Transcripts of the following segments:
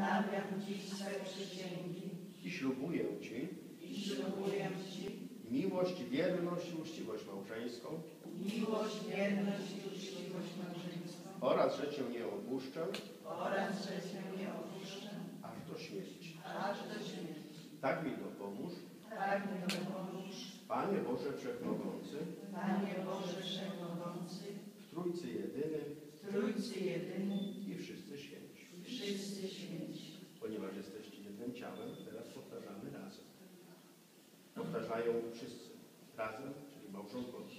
Odnawiam dziś swe przysięgi i ślubuję Ci. I ślubuję Ci. Miłość, wierność i uczciwość małżeńską. Miłość, wierność i uczciwość małżeńską. Oraz, że Cię nie opuszczę. Oraz, że Cię nie opuszczę. Aż do śmierci. aż do śmierci. Tak mi dopomóż, Tak mi dopomóż, Panie Boże Wszechmogący, Panie Boże Wszechmogący, w Trójcy Jedyny. Trójcy Jedyny, i wszyscy święci. wszyscy święci. Ponieważ jesteście jednym ciałem, teraz powtarzamy razem. Powtarzają wszyscy razem, czyli małżonkowie.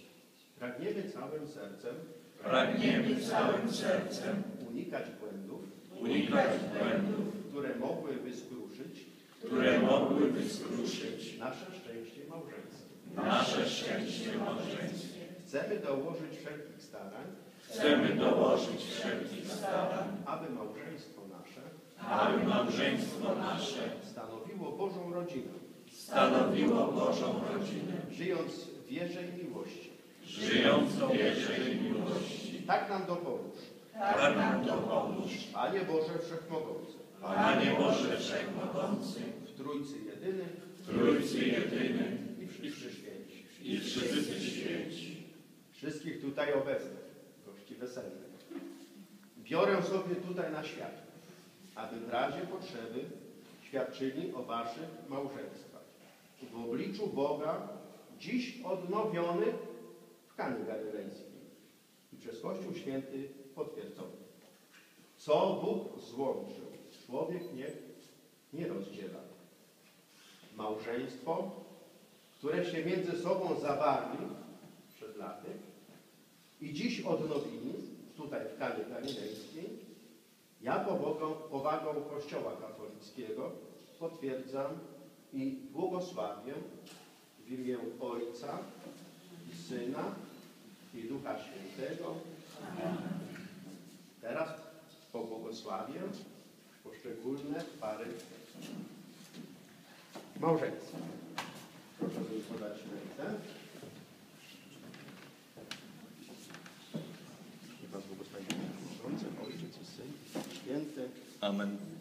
Pragniemy całym sercem Pragniemy całym sercem unikać błędów, unikać błędów, które mogłyby skruszyć które mogłyby skruszyć nasze szczęście małżeńskie. nasze szczęście małżeńskie. Chcemy dołożyć wszelkich starań, Chcemy dołożyć wszelkich starań, aby małżeństwo nasze aby małżeństwo nasze stanowiło Bożą rodzinę, stanowiło Bożą rodzinę, żyjąc w wierze i miłości. żyjąc w wierze i miłości. Tak nam dopomóż, Tak nam dopomóż, Panie Boże Wszechmogący, Panie Boże Wszechmogący, w Trójcy Jedyny Trójcy Jedyny i wszyscy święci. i wszyscy święci. Wszystkich tutaj obecnych, gości weselnych, biorę sobie tutaj na świat, aby w razie potrzeby świadczyli o waszych małżeństwach. W obliczu Boga, dziś odnowiony w Kanie Galilejskiej i przez Kościół Święty potwierdzony. Co Bóg złączył, człowiek niech nie rozdziela. Małżeństwo, które się między sobą zawarli przed laty i dziś odnowili, tutaj w Kanie Galilejskiej, ja powagą, powagą Kościoła katolickiego potwierdzam i błogosławię w imię Ojca i Syna i Ducha Świętego. Teraz pobłogosławię poszczególne pary małżeństwa. Proszę sobie podać ręce. Was błogosławi Ojciec i Syn, Święty. Amen.